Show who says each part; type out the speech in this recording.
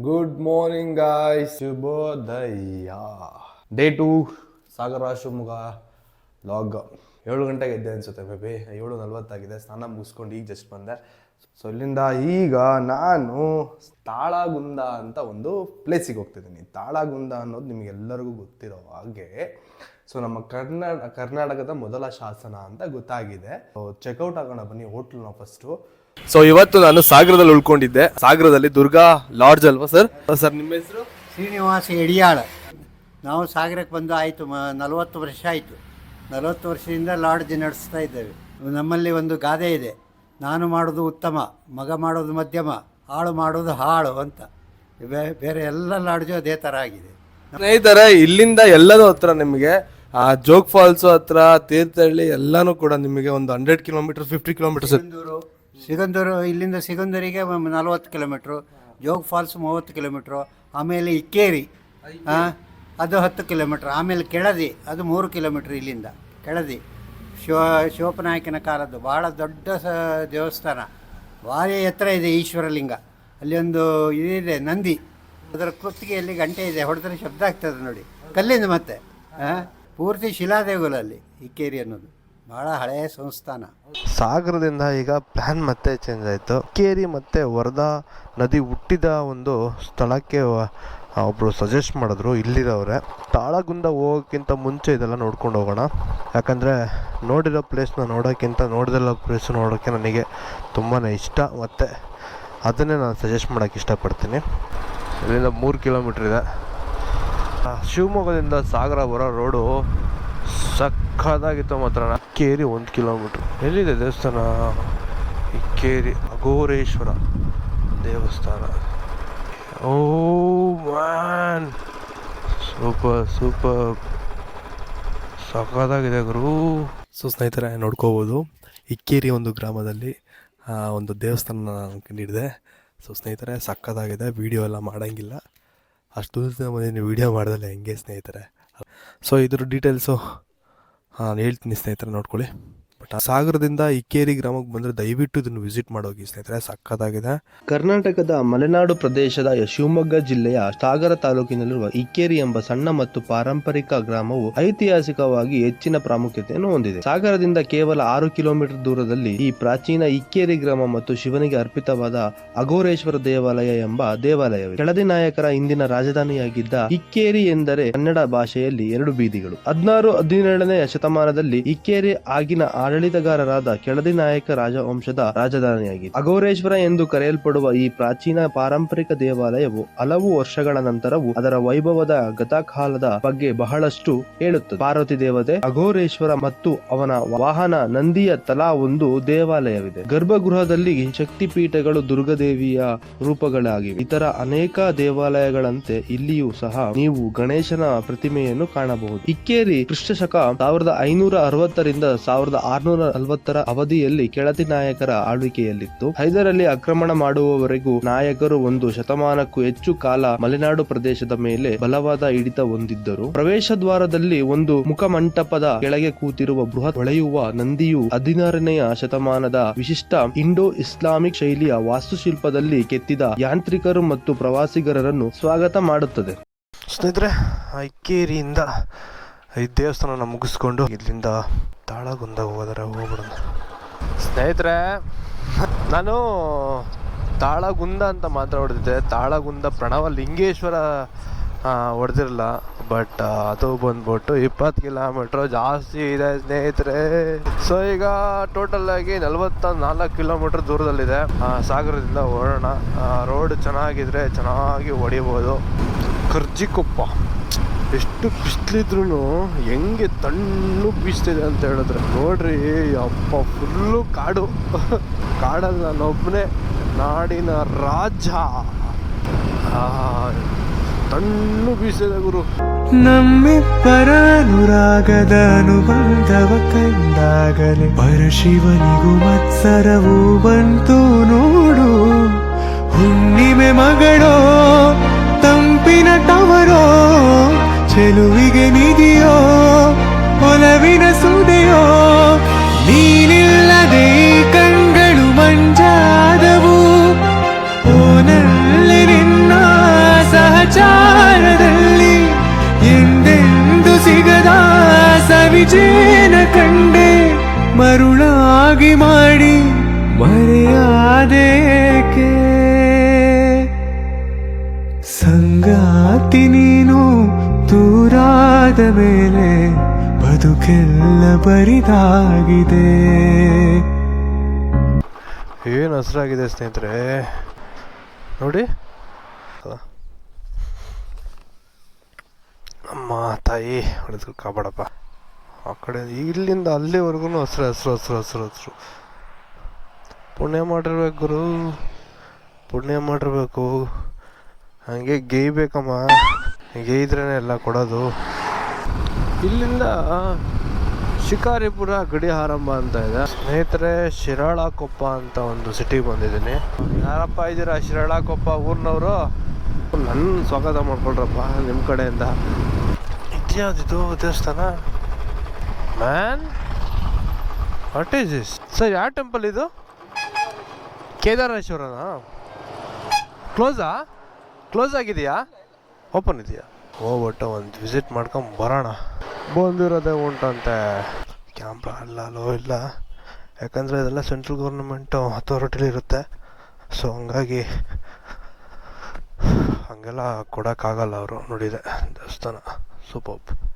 Speaker 1: Good morning guys ಶುಭೋದಯ day two Sagara Shivamogga log ಏಳು ಗಂಟೆಗೆ ಎದ್ದೆ ಅನ್ಸುತ್ತೆ ಬೇಬಿ ಏಳು ನಲ್ವತ್ತಾಗಿದೆ. ಸ್ನಾನ ಮುಗಿಸ್ಕೊಂಡು ಈಗ ಜಸ್ಟ್ ಬಂದೆ. ಸೊ ಇಲ್ಲಿಂದ ಈಗ ನಾನು ತಾಳಗುಂದ ಅಂತ ಒಂದು ಪ್ಲೇಸಿಗೆ ಹೋಗ್ತಿದ್ದೀನಿ. ತಾಳಗುಂದ ಅನ್ನೋದು ನಿಮಗೆಲ್ಲರಿಗೂ ಗೊತ್ತಿರೋ ಹಾಗೆ ಸೊ ನಮ್ಮ ಕರ್ನಾಟಕ ಕರ್ನಾಟಕದ ಮೊದಲ ಶಾಸನ ಅಂತ ಗೊತ್ತಾಗಿದೆ. ಚೆಕ್ಔಟ್ ಆಗೋಣ ಬನ್ನಿ ಹೋಟ್ಲ್ನ ಫಸ್ಟು ಸೊ ಇವತ್ತು ನಾನು ಸಾಗರದಲ್ಲಿ ಉಳ್ಕೊಂಡಿದ್ದೆ. ಸಾಗರದಲ್ಲಿ ದುರ್ಗಾ ಲಾಡ್ಜ್ ಅಲ್ವಾ ಸರ್ ಸರ್ ನಿಮ್ಮ ಹೆಸರು?
Speaker 2: ಶ್ರೀನಿವಾಸ ಎಡಿಯಾಳ. ನಾವು ಸಾಗರಕ್ಕೆ ಬಂದು ಆಯಿತು ಮ ನಲವತ್ತು ವರ್ಷ ಆಯಿತು. ನಲವತ್ತು ವರ್ಷದಿಂದ ಲಾಡ್ಜ್ ನಡೆಸ್ತಾ ಇದ್ದೇವೆ. ನಮ್ಮಲ್ಲಿ ಒಂದು ಗಾದೆ ಇದೆ. ನಾನು ಮಾಡೋದು ಉತ್ತಮ ಮಗ ಮಾಡೋದು ಮಧ್ಯಮ ಹಾಳು ಮಾಡೋದು ಹಾಳು ಅಂತ. ಬೇರೆ ಎಲ್ಲ ಲಾಡ್ಜು ಅದೇ ಥರ ಆಗಿದೆ.
Speaker 1: ಸ್ನೇಹಿತರೆ ಇಲ್ಲಿಂದ ಎಲ್ಲದೂ ಹತ್ರ ನಿಮಗೆ ಆ ಜೋಗ್ ಫಾಲ್ಸ್ ಹತ್ರ ತೀರ್ಥಹಳ್ಳಿ ಎಲ್ಲಾನು ಕೂಡ ನಿಮಗೆ ಒಂದು hundred kilometre fifty kilometre
Speaker 2: Sigandur ಇಲ್ಲಿಂದ ಸಿಗಂದೂರಿಗೆ ನಲ್ವತ್ತು ಕಿಲೋಮೀಟ್ರು ಜೋಗ್ ಫಾಲ್ಸ್ ಮೂವತ್ತು ಕಿಲೋಮೀಟ್ರು ಆಮೇಲೆ ಇಕ್ಕೇರಿ ಅದು ಹತ್ತು ಕಿಲೋಮೀಟ್ರ್ ಆಮೇಲೆ ಕೆಳದಿ ಅದು ಮೂರು ಕಿಲೋಮೀಟ್ರ್ ಇಲ್ಲಿಂದ ಕೆಳದಿ. ಶಿವ ಶಿವಪ್ಪನಾಯಕನ ಕಾಲದ್ದು ಭಾಳ ದೊಡ್ಡ ಸ ದೇವಸ್ಥಾನ. ಭಾರಿ ಎತ್ತರ ಇದೆ ಈಶ್ವರಲಿಂಗ. ಅಲ್ಲಿ ಒಂದು ಇದಿದೆ ನಂದಿ. ಅದರ ಕುತ್ತಿಗೆಯಲ್ಲಿ ಗಂಟೆ ಇದೆ ಹೊಡೆದ್ರೆ ಶಬ್ದ ಆಗ್ತದೆ ನೋಡಿ. ಕಲ್ಲಿಂದ ಮತ್ತೆ ಆ, ಪೂರ್ತಿ ಶಿಲಾದೇಗುಲಲ್ಲಿ ಇಕ್ಕೇರಿ ಅನ್ನೋದು. ಬಹಳ ಹಳೆಯ ಸಂಸ್ಥಾನ.
Speaker 3: ಸಾಗರದಿಂದ ಈಗ ಪ್ಲಾನ್ ಮತ್ತೆ ಚೇಂಜ್ ಆಯಿತು. ಕೇರಿ ಮತ್ತು ವರದಾ ನದಿ ಹುಟ್ಟಿದ ಒಂದು ಸ್ಥಳಕ್ಕೆ ಒಬ್ರು ಸಜೆಸ್ಟ್ ಮಾಡಿದ್ರು ಇಲ್ಲಿರೋರೆ. ತಾಳಗುಂದ ಹೋಗೋಕ್ಕಿಂತ ಮುಂಚೆ ಇದೆಲ್ಲ ನೋಡ್ಕೊಂಡು ಹೋಗೋಣ. ಯಾಕಂದರೆ ನೋಡಿರೋ ಪ್ಲೇಸ್ನ ನೋಡೋಕ್ಕಿಂತ ನೋಡಿದಿರೋ ಪ್ಲೇಸ್ ನೋಡೋಕ್ಕೆ ನನಗೆ ತುಂಬಾ ಇಷ್ಟ. ಮತ್ತು ಅದನ್ನೇ ನಾನು ಸಜೆಸ್ಟ್ ಮಾಡೋಕ್ಕೆ ಇಷ್ಟಪಡ್ತೀನಿ. ಇಲ್ಲಿಂದ ಮೂರು ಕಿಲೋಮೀಟ್ರ್ ಇದೆ. ಶಿವಮೊಗ್ಗದಿಂದ ಸಾಗರ ಬರೋ ರೋಡು ಸಕ್ಕದಾಗಿತ್ತು ಮಾತ್ರ. ಇಕ್ಕೇರಿ ಒಂದು ಕಿಲೋಮೀಟ್ರ್. ಎಲ್ಲಿದೆ ದೇವಸ್ಥಾನ? ಇಕ್ಕೇರಿ ಅಘೋರೇಶ್ವರ ದೇವಸ್ಥಾನ. Oh man! Super super. ಸಕ್ಕದಾಗಿದೆ ಗುರು.
Speaker 1: ಸೊ ಸ್ನೇಹಿತರೆ, ನೋಡ್ಕೋಬೋದು. ಇಕ್ಕೇರಿ ಒಂದು ಗ್ರಾಮದಲ್ಲಿ ಒಂದು ದೇವಸ್ಥಾನ ಕಂಡಿಡಿದೆ ಸೊ ಸ್ನೇಹಿತರೆ ಸಕ್ಕದಾಗಿದೆ ವಿಡಿಯೋ ಎಲ್ಲ ಮಾಡೋಂಗಿಲ್ಲ. ಅಷ್ಟು ದಿವಸ ಬಂದು ವಿಡಿಯೋ ಮಾಡಿದಲ್ಲ ಹೆಂಗೆ ಸ್ನೇಹಿತರೆ? ಸೊ ಇದ್ರ ಡೀಟೇಲ್ಸು ನಾನು ಹೇಳ್ತೀನಿ ಸ್ನೇಹಿತರೆ ನೋಡ್ಕೊಳ್ಳಿ. ಬಟ್ ಸಾಗರದಿಂದ ಇಕ್ಕೇರಿ ಗ್ರಾಮಕ್ಕೆ ಬಂದ್ರೆ ದಯವಿಟ್ಟು ಇದನ್ನು ವಿಸಿಟ್ ಮಾಡೋಗಿ ಸ್ನೇಹಿತರೆ, ಸಕ್ಕತ್ತಾಗಿದೆ.
Speaker 3: ಕರ್ನಾಟಕದ ಮಲೆನಾಡು ಪ್ರದೇಶದ ಶಿವಮೊಗ್ಗ ಜಿಲ್ಲೆಯ ಸಾಗರ ತಾಲೂಕಿನಲ್ಲಿರುವ ಇಕ್ಕೇರಿ ಎಂಬ ಸಣ್ಣ ಮತ್ತು ಪಾರಂಪರಿಕ ಗ್ರಾಮವು ಐತಿಹಾಸಿಕವಾಗಿ ಹೆಚ್ಚಿನ ಪ್ರಾಮುಖ್ಯತೆಯನ್ನು ಹೊಂದಿದೆ. ಸಾಗರದಿಂದ ಕೇವಲ ಆರು ಕಿಲೋಮೀಟರ್ ದೂರದಲ್ಲಿ ಈ ಪ್ರಾಚೀನ ಇಕ್ಕೇರಿ ಗ್ರಾಮ ಮತ್ತು ಶಿವನಿಗೆ ಅರ್ಪಿತವಾದ ಅಘೋರೇಶ್ವರ ದೇವಾಲಯ ಎಂಬ ದೇವಾಲಯವಿದೆ. ಕೆಳದಿ ನಾಯಕರ ಇಂದಿನ ರಾಜಧಾನಿಯಾಗಿದ್ದ ಇಕ್ಕೇರಿ ಎಂದರೆ ಕನ್ನಡ ಭಾಷೆಯಲ್ಲಿ ಎರಡು ಬೀದಿಗಳು. ಹದಿನಾರು ಹದಿನೇಳನೇ ಶತಮಾನದಲ್ಲಿ ಇಕ್ಕೇರಿ ಆಗಿನ ಆಡಳಿತಗಾರರಾದ ಕೆಳದಿ ನಾಯಕ ರಾಜವಂಶದ ರಾಜಧಾನಿಯಾಗಿದೆ. ಅಘೋರೇಶ್ವರ ಎಂದು ಕರೆಯಲ್ಪಡುವ ಈ ಪ್ರಾಚೀನ ಪಾರಂಪರಿಕ ದೇವಾಲಯವು ಹಲವು ವರ್ಷಗಳ ನಂತರವೂ ಅದರ ವೈಭವದ ಗತಕಾಲದ ಬಗ್ಗೆ ಬಹಳಷ್ಟು ಹೇಳುತ್ತದೆ. ಪಾರ್ವತಿ ದೇವತೆ, ಅಘೋರೇಶ್ವರ ಮತ್ತು ಅವನ ವಾಹನ ನಂದಿಯ ತಲಾ ಒಂದು ದೇವಾಲಯವಿದೆ. ಗರ್ಭಗೃಹದಲ್ಲಿ ಶಕ್ತಿಪೀಠಗಳು ದುರ್ಗದೇವಿಯ ರೂಪಗಳಾಗಿವೆ. ಇತರ ಅನೇಕ ದೇವಾಲಯಗಳಂತೆ ಇಲ್ಲಿಯೂ ಸಹ ನೀವು ಗಣೇಶನ ಪ್ರತಿಮೆಯನ್ನು ಕಾಣಬಹುದು. ಇಕ್ಕೇರಿ ಕ್ರಿಸ್ತಶಕ ಸಾವಿರದ ಐನೂರ ಅರವತ್ತರಿಂದ ಸಾವಿರದ ಆರ್ನೂರ ನಲವತ್ತರ ಅವಧಿಯಲ್ಲಿ ಕೆಳದಿ ನಾಯಕರ ಆಳ್ವಿಕೆಯಲ್ಲಿತ್ತು. ಹೈದರಲ್ಲಿ ಆಕ್ರಮಣ ಮಾಡುವವರೆಗೂ ನಾಯಕರು ಒಂದು ಶತಮಾನಕ್ಕೂ ಹೆಚ್ಚು ಕಾಲ ಮಲೆನಾಡು ಪ್ರದೇಶದ ಮೇಲೆ ಬಲವಾದ ಹಿಡಿತ ಹೊಂದಿದ್ದರು. ಪ್ರವೇಶ ದ್ವಾರದಲ್ಲಿ ಒಂದು ಮುಖಮಂಟಪದ ಕೆಳಗೆ ಕೂತಿರುವ ಬೃಹತ್ ಹೊಳೆಯುವ ನಂದಿಯು ಹದಿನಾರನೆಯ ಶತಮಾನದ ವಿಶಿಷ್ಟ ಇಂಡೋ ಇಸ್ಲಾಮಿಕ್ ಶೈಲಿಯ ವಾಸ್ತುಶಿಲ್ಪದಲ್ಲಿ ಕೆತ್ತಿದ ಯಾಂತ್ರಿಕರು ಮತ್ತು ಪ್ರವಾಸಿಗರನ್ನು ಸ್ವಾಗತ ಮಾಡುತ್ತದೆ. ಸ್ನೇಹಿತರೆ, ಐಕೇರಿಯಿಂದ ಈ ದೇವಸ್ಥಾನನ ಮುಗಿಸ್ಕೊಂಡು ಇಲ್ಲಿಂದ ತಾಳಗುಂದ ಹೋದರೆ ಹೋಗ್ಬಿಡೋಣ. ಸ್ನೇಹಿತರೆ ನಾನು ತಾಳಗುಂದ ಅಂತ ಮಾತ್ರ ಹೊಡೆದಿದ್ದೆ. ತಾಳಗುಂದ ಪ್ರಣವ ಲಿಂಗೇಶ್ವರ ಹೊಡೆದಿರಲ್ಲ. ಬಟ್ ಅದು ಬಂದ್ಬಿಟ್ಟು ಇಪ್ಪತ್ತು ಕಿಲೋಮೀಟ್ರ್ ಜಾಸ್ತಿ ಇದೆ ಸ್ನೇಹಿತರೆ. ಸೊ ಈಗ ಟೋಟಲ್ ಆಗಿ ನಲವತ್ತ ನಾಲ್ಕು ಕಿಲೋಮೀಟ್ರ್ ದೂರದಲ್ಲಿದೆ ಸಾಗರದಿಂದ ಹೊರಡೋಣ. ರೋಡ್ ಚೆನ್ನಾಗಿದ್ರೆ ಚೆನ್ನಾಗಿ ಹೊಡಿಬೋದು. ಕರ್ಜಿಕೊಪ್ಪ. ಎಷ್ಟು ಬಿಸಿಲಿದ್ರು ಹೆಂಗೆ ತಣ್ಣು ಬೀಸ್ತಿದೆ ಅಂತ ಹೇಳಿದ್ರೆ, ನೋಡ್ರಿ ಅಪ್ಪ ಫುಲ್ಲು ಕಾಡು. ಕಾಡಲ್ಲಿ ನಾನೊಬ್ಬನೇ ನಾಡಿನ ರಾಜ. ತಣ್ಣು ಬೀಸಿದೆ ಗುರು.
Speaker 4: ನಮ್ಮಿಬ್ಬರ ಅನುರಾಗದ ಅನುಬಂಧವ ಕಂಡಾಗಲೇ ಪರಶಿವನಿಗೂ ಮತ್ಸರವೂ ಬಂತು ನೋಡು. ಹುಣ್ಣಿಮೆ ಮಗಳೋ, ತಂಪಿನ ತವರೋ ಚೆಲುವಿಗೆ ನಿಧಿಯೋ, ಒಲವಿನ ಸುದೆಯೋ, ನೀನಿಲ್ಲದೆ ಕಣ್ಗಳು ಮಂಜಾದವು. ಓನಲ್ಲಿ ನಿನ್ನ ಸಹಚಾರದಲ್ಲಿ ಎಂದೆಂದು ಸಿಗದ ಸವಿಜೇನ ಕಂಡೆ, ಮರುಳಾಗಿ ಮಾಡಿ ಮರೆಯಾದೇಕೆ? ಸಂಗಾತಿನಿ ಬದುಕೆಲ್ಲ ಬರಿದಾಗಿದೆ.
Speaker 3: ಏನು ಹಸಿರಾಗಿದೆ ಸ್ನೇಹಿತರೆ? ನೋಡಿ. ಅಮ್ಮ, ತಾಯಿ, ಹೊಡೆದು ಕಾಪಾಡಪ್ಪ. ಆ ಕಡೆ, ಇಲ್ಲಿಂದ ಅಲ್ಲಿವರೆಗೂ ಹಸಿರು ಹಸಿರು ಹಸಿರು ಹಸಿರು ಹಸಿರು. ಪುಣ್ಯ ಮಾಡಿರ್ಬೇಕು ಗುರು. ಪುಣ್ಯ ಮಾಡಿರ್ಬೇಕು. ಹಂಗೆ ಗೇಯ್ಬೇಕಮ್ಮ. ಗೇಯ್ದ್ರೇ ಎಲ್ಲ ಕೊಡೋದು. ಇಲ್ಲಿಂದ ಶಿಕಾರಿಪುರ ಗಡಿ ಆರಂಭ ಅಂತ ಇದೆ. ಸ್ನೇಹಿತರೆ, ಶಿರಾಳಕೊಪ್ಪ ಅಂತ ಒಂದು ಸಿಟಿ ಬಂದಿದ್ದೀನಿ. ಯಾರಪ್ಪ ಇದ್ದೀರಾ ಶಿರಾಳಕೊಪ್ಪ ಊರಿನವರು? ನನ್ನ ಸ್ವಾಗತ ಮಾಡ್ಕೊಳ್ರಪ್ಪ ನಿಮ್ಮ ಕಡೆಯಿಂದ. ಇದ್ಯಾವ್ದಿದು ದೇವಸ್ಥಾನ? Man what is is sir, ಯಾವ ಟೆಂಪಲ್ ಇದು? ಕೇದಾರೇಶ್ವರನಾ? ಕ್ಲೋಸಾ ಕ್ಲೋಸ್ ಆಗಿದೆಯಾ? ಓಪನ್ ಇದೆಯಾ? ಹೋಗ್ಬಿಟ್ಟು ಒಂದು ವಿಸಿಟ್ ಮಾಡ್ಕೊಂಡು ಬರೋಣ. ಬಂದಿರೋದೇ ಉಂಟಂತೆ. ಕ್ಯಾಮ್ರಾ ಅಲ್ಲ ಅಲ್ಲೋ ಇಲ್ಲ. ಯಾಕಂದರೆ ಇದೆಲ್ಲ ಸೆಂಟ್ರಲ್ ಗೌರ್ಮೆಂಟು ಅಥಾರಿಟಿಲಿ ಇರುತ್ತೆ. ಸೊ ಹಂಗಾಗಿ ಹಾಗೆಲ್ಲ ಕೊಡೋಕ್ಕಾಗಲ್ಲ ಅವರು ನೋಡಿದೆ ದೇವಸ್ಥಾನ. ಸೂಪರ್.